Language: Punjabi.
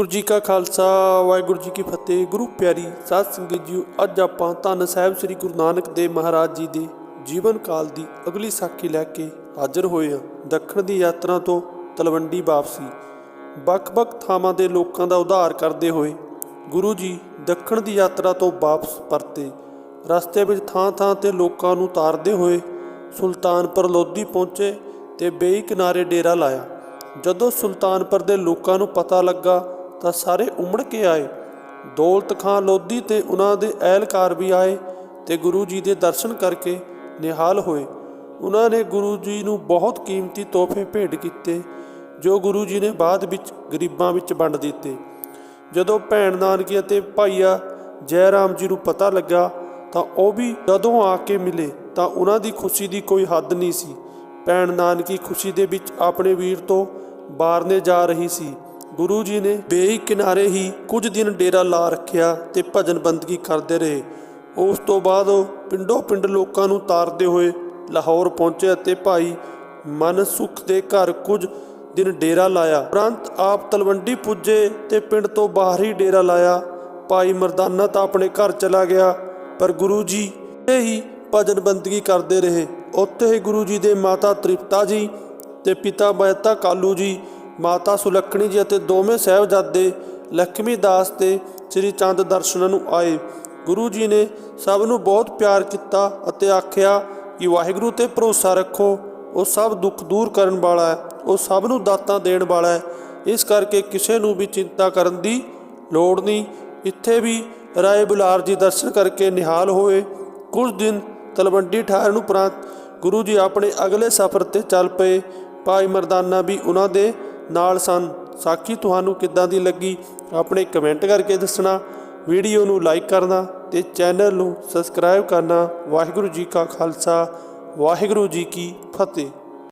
ਗੁਰੂ ਜੀ ਕਾ ਖਾਲਸਾ, ਵਾਹਿਗੁਰੂ ਜੀ ਕੀ ਫਤਿਹ। ਗੁਰੂ ਪਿਆਰੀ ਸਾਧ ਸੰਗਤ ਜੀ ਅੱਜ ਆਪਾਂ ਧੰਨ ਸਾਹਿਬ ਸ੍ਰੀ ਗੁਰੂ ਨਾਨਕ ਦੇਵ ਮਹਾਰਾਜ ਜੀ ਦੇ ਜੀਵਨ ਕਾਲ ਦੀ ਅਗਲੀ ਸਾਖੀ ਲੈ ਕੇ ਹਾਜ਼ਰ ਹੋਏ ਹਾਂ। ਦੱਖਣ ਦੀ ਯਾਤਰਾ ਤੋਂ ਤਲਵੰਡੀ ਵਾਪਸੀ। ਵੱਖ-ਵੱਖ ਥਾਵਾਂ ਦੇ ਲੋਕਾਂ ਦਾ ਉਧਾਰ ਕਰਦੇ ਹੋਏ ਗੁਰੂ ਜੀ ਦੱਖਣ ਦੀ ਯਾਤਰਾ ਤੋਂ ਵਾਪਸ ਪਰਤੇ। ਰਸਤੇ ਵਿੱਚ ਥਾਂ-ਥਾਂ ਤੇ ਲੋਕਾਂ ਨੂੰ ਤਾਰਦੇ ਹੋਏ ਸੁਲਤਾਨਪੁਰ ਲੋਧੀ ਪਹੁੰਚੇ ਤੇ ਬੇਈ ਕਿਨਾਰੇ ਡੇਰਾ ਲਾਇਆ। ਜਦੋਂ ਸੁਲਤਾਨਪੁਰ ਦੇ ਲੋਕਾਂ ਨੂੰ ਪਤਾ ਲੱਗਾ ਤਾਂ ਸਾਰੇ ਉਮੜ ਕੇ ਆਏ। ਦੌਲਤ ਖਾਂ ਲੋਧੀ ਤੇ ਉਹਨਾਂ ਦੇ ਅਹਿਲਕਾਰ ਵੀ ਆਏ ਤੇ ਗੁਰੂ ਜੀ ਦੇ ਦਰਸ਼ਨ ਕਰਕੇ ਨਿਹਾਲ ਹੋਏ। ਉਹਨਾਂ ਨੇ ਗੁਰੂ ਜੀ ਨੂੰ ਬਹੁਤ ਕੀਮਤੀ ਤੋਹਫੇ ਭੇਟ ਕੀਤੇ, ਜੋ ਗੁਰੂ ਜੀ ਨੇ ਬਾਅਦ ਵਿੱਚ ਗਰੀਬਾਂ ਵਿੱਚ ਵੰਡ ਦਿੱਤੇ। ਜਦੋਂ ਭੈਣ ਨਾਨਕੀ ਅਤੇ ਭਾਈਆ ਜੈ ਰਾਮ ਜੀ ਨੂੰ ਪਤਾ ਲੱਗਾ ਤਾਂ ਉਹ ਵੀ ਜਦੋਂ ਆ ਕੇ ਮਿਲੇ ਤਾਂ ਉਹਨਾਂ ਦੀ ਖੁਸ਼ੀ ਦੀ ਕੋਈ ਹੱਦ ਨਹੀਂ ਸੀ। ਭੈਣ ਨਾਨਕੀ ਖੁਸ਼ੀ ਦੇ ਵਿੱਚ ਆਪਣੇ ਵੀਰ ਤੋਂ ਬਾਹਰਨੇ ਜਾ ਰਹੀ ਸੀ। ਗੁਰੂ ਜੀ ਨੇ ਬੇਈ ਕਿਨਾਰੇ ਹੀ ਕੁਝ ਦਿਨ ਡੇਰਾ ਲਾ ਰੱਖਿਆ ਤੇ ਭਜਨ ਬੰਦਗੀ ਕਰਦੇ ਰਹੇ। ਉਸ ਤੋਂ ਬਾਅਦ ਉਹ ਪਿੰਡੋਂ ਪਿੰਡ ਲੋਕਾਂ ਨੂੰ ਤਾਰਦੇ ਹੋਏ ਲਾਹੌਰ ਪਹੁੰਚੇ ਅਤੇ ਭਾਈ ਮਨ ਸੁਖ ਦੇ ਘਰ ਕੁਝ ਦਿਨ ਡੇਰਾ ਲਾਇਆ। ਉਪਰੰਤ ਆਪ ਤਲਵੰਡੀ ਪੁੱਜੇ ਤੇ ਪਿੰਡ ਤੋਂ ਬਾਹਰ ਹੀ ਡੇਰਾ ਲਾਇਆ। ਭਾਈ ਮਰਦਾਨਾ ਤਾਂ ਆਪਣੇ ਘਰ ਚਲਾ ਗਿਆ, ਪਰ ਗੁਰੂ ਜੀ ਇਹ ਹੀ ਭਜਨ ਬੰਦਗੀ ਕਰਦੇ ਰਹੇ। ਉੱਥੇ ਹੀ ਗੁਰੂ ਜੀ ਦੇ ਮਾਤਾ ਤ੍ਰਿਪਤਾ ਜੀ ਤੇ ਪਿਤਾ ਮਹਿਤਾ ਕਾਲੂ ਜੀ ਮਾਤਾ ਸੁਲੱਖਣੀ ਜੀ ਅਤੇ ਦੋਵੇਂ ਸਹਿਬਜ਼ਾਦੇ ਲక్ష్ਮੀ ਦਾਸ ਤੇ ਸ੍ਰੀ ਚੰਦ ਦਰਸ਼ਨਾਂ ਨੂੰ ਆਏ। ਗੁਰੂ ਜੀ ਨੇ ਸਭ ਨੂੰ ਬਹੁਤ ਪਿਆਰ ਕੀਤਾ ਅਤੇ ਆਖਿਆ ਕਿ ਵਾਹਿਗੁਰੂ ਤੇ ਭਰੋਸਾ ਰੱਖੋ, ਉਹ ਸਭ ਦੁੱਖ ਦੂਰ ਕਰਨ ਵਾਲਾ ਹੈ, ਉਹ ਸਭ ਨੂੰ ਦਾਤਾਂ ਦੇਣ ਵਾਲਾ ਹੈ। ਇਸ ਕਰਕੇ ਕਿਸੇ ਨੂੰ ਵੀ ਚਿੰਤਾ ਕਰਨ ਦੀ ਲੋੜ ਨਹੀਂ। ਇੱਥੇ ਵੀ ਰਾਏ ਬੁਲਾਰ ਜੀ ਦਰਸ਼ਨ ਕਰਕੇ ਨਿਹਾਲ ਹੋਏ। ਕੁਝ ਦਿਨ ਤਲਵੰਡੀ ਠਹਿਰਨ ਉਪਰੰਤ ਗੁਰੂ ਜੀ ਆਪਣੇ ਅਗਲੇ ਸਫ਼ਰ ਤੇ ਚੱਲ ਪਏ। ਭਾਈ ਮਰਦਾਨਾ ਵੀ ਉਹਨਾਂ ਦੇ ਨਾਲ ਸਨ। ਸਾਖੀ, ਤੁਹਾਨੂੰ ਕਿੱਦਾਂ ਦੀ ਲੱਗੀ? ਆਪਣੇ ਕਮੈਂਟ ਕਰਕੇ ਦੱਸਣਾ। ਵੀਡੀਓ ਨੂੰ ਲਾਈਕ ਕਰਨਾ ਤੇ ਚੈਨਲ ਨੂੰ ਸਬਸਕ੍ਰਾਈਬ ਕਰਨਾ। ਵਾਹਿਗੁਰੂ ਜੀ ਕਾ ਖਾਲਸਾ, ਵਾਹਿਗੁਰੂ ਜੀ ਕੀ ਫਤਿਹ।